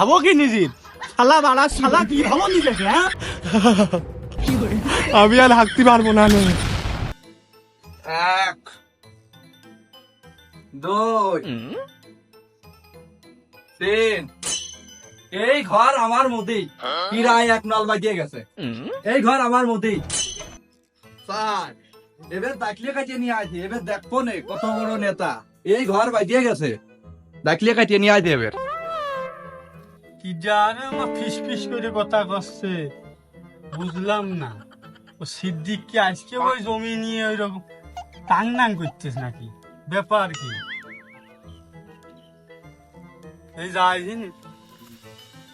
ভাবো কি নিজের? শালা বাড়া শালা কি ভাবো নিজেকে হ্যাঁ? আমি আর হাঁকতে পারব না নে। এক দুই তিন। এই ঘর আমার মধ্যেই কিরায় এক নল বাজিয়ে গেছে। এই ঘর আমার মধ্যেই স্যার এবার দাখিলে কাটিয়ে নিয়ে আসি এবার দেখব নে কত বড় নেতা। এই ঘর বাজিয়ে গেছে। দাখিলে কাটিয়ে নিয়ে আসি এবার। কি জানে আমার ফিস ফিস করে কথা করছে বুঝলাম না। ও সিদ্দিক কি আজকে ওই জমি নিয়ে ওই রকম টাং নাকি? ব্যাপার কি? এই যাই জিনিস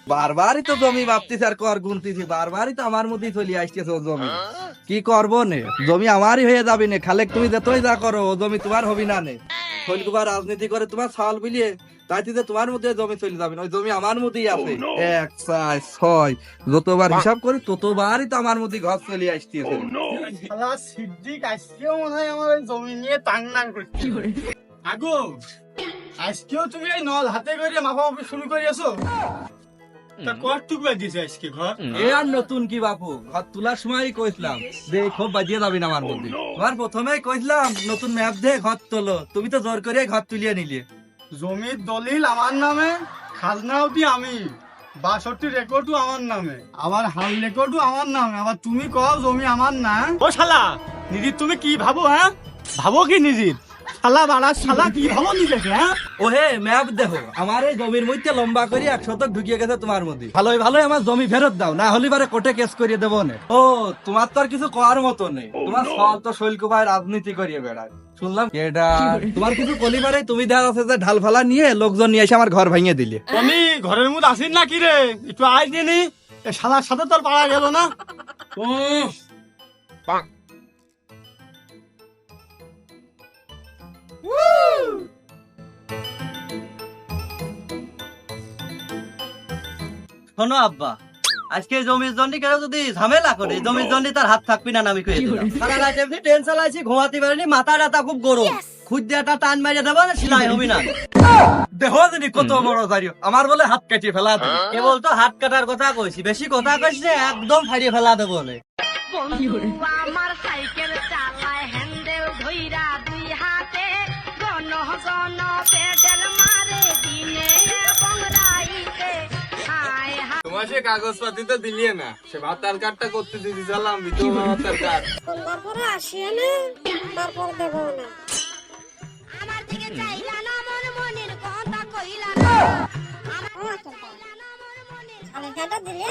বারবারই তো জমি ভাবতেছি আর কর গুনতেছি, বারবারই তো আমার মধ্যেই চলে আসতেছে ও জমি। কি করব নে? জমি আমারই হয়ে যাবে নে। খালে তুমি যতই যা করো জমি তোমার হবি না নে। রাজনীতি করে তোমার সাল বিলিয়ে তাই তো তোমার মধ্যে জমি চলে যাবে না ওই জমি আমার মধ্যেই আছে। এক চার ছয়। যতবার হিসাব করি ততবারই তো আমার মধ্যে ঘর চলে আসতেছে। শালা সিদ্দিক আজকেও মনে হয় আমার জমি নিয়ে টাং নাং করছে আগো আজকেও তুমি এই নল হাতে করে শুরু করিয়াছো? তা কটুক বাজিয়েছে আজকে ঘর। এ আর নতুন কি বাপু? ঘর তোলার সময় কইছিলাম যে খুব বাজিয়ে যাবি না আমার মধ্যে। তোমার প্রথমেই কইছিলাম নতুন ম্যাপ দিয়ে ঘর তোলো। তুমি তো জোর করে ঘর তুলিয়ে নিলে। জমির দলিল আমার নামে খাজনাও দি আমি। বাষট্টি রেকর্ডও আমার নামে। আমার হাল রেকর্ডও আমার নামে। আবার তুমি কও জমি আমার না। ও শালা নিজের তুমি কি ভাবো হ্যাঁ? ভাবো কি নিজের শালা বাড়া শালা কি ভাবো নিজেকে হ্যাঁ? ও হে ম্যাপ দেখো আমার এই জমির মধ্যে লম্বা করে এক শতক ঢুকিয়ে গেছে তোমার মধ্যে। ভালোই ভালোই আমার জমি ফেরত দাও না হলে পারে কোর্টে কেস করিয়ে দেবো না। ও তোমার তো আর কিছু করার মতো নেই। তোমার সব তো শৈলকুমার রাজনীতি করিয়ে বেড়ায়। শুনলাম? এটা? তোমার কিছু কলিবারে তুমি দেখা যে ঢাল ফালা নিয়ে লোকজন নিয়ে এসে আমার ঘর ভেঙে দিলে। আমি ঘরের মধ্যে আসিস না কি রে? একটু শালার সাথে তোর পাড়া গেল না? শোনো আব্বা আজকে জমির জন্য কেন যদি ঝামেলা করে জমির জন্য তার হাত থাকবি না আমি কয়ে দিলাম। সারা রাত এমনি ট্রেন চালাইছি ঘুমাতে পারিনি মাথা ব্যথা খুব গরম। খুদ্দাটা টান মারিয়ে দেবো না সেলাই হবি না। দেখো জানি কত বড় দাঁড়িয়ে আমার বলে হাত কাটিয়ে ফেলা দিবে। কেবল তো হাত কাটার কথা কইছি বেশি কথা কইছি একদম ফাড়িয়ে ফেলা দেবো আমার সাইকেল চালায় হ্যান্ডেল ধইরা দুই হাতে। জন জন সে কাগজপাতি তো দিলিয়ে না। সে ভাতার কার্ডটা করতে দিতে চালাম ভাতার কার্ড। তারপরে আসিয়ে না তারপর দেব না। আমার দিকে চাইলা না মন মনের কথা কইলা না। আমার দিলে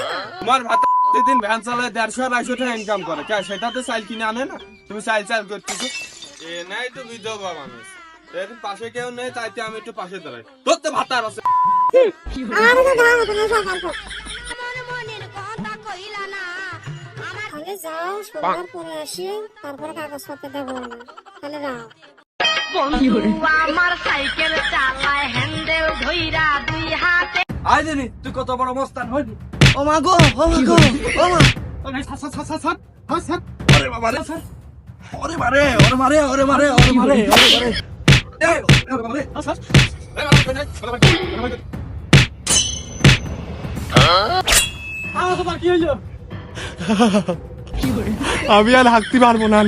ভাতা প্রতিদিন ভ্যান চালায় দেড়শো আড়াইশো টাকা ইনকাম করে। কে সেটাতে চাইল কিনে আনে না? তুমি চাইল চাইল করতেছো? এ নাই তো বিধবা মানুষ। এর পাশে কেউ নেই তাইতে আমি একটু পাশে দাঁড়াই। তোর তো ভাতার আছে। সন্ধ্যার পরে আসি তারপরে কাগজপত্র দেবো। না তাহলে যাও। আমার সাইকেল চালায় হ্যান্ডেল ধইরা দুই হাতে। আয় জানি তুই কত বড় মস্তান হইলি? ও মা গো ও মা গো ও মা। বাবা রে। মারে মারে মারে মারে মারে এই, মারে আমার হইল। আমি আর হাঁকতে পারব না।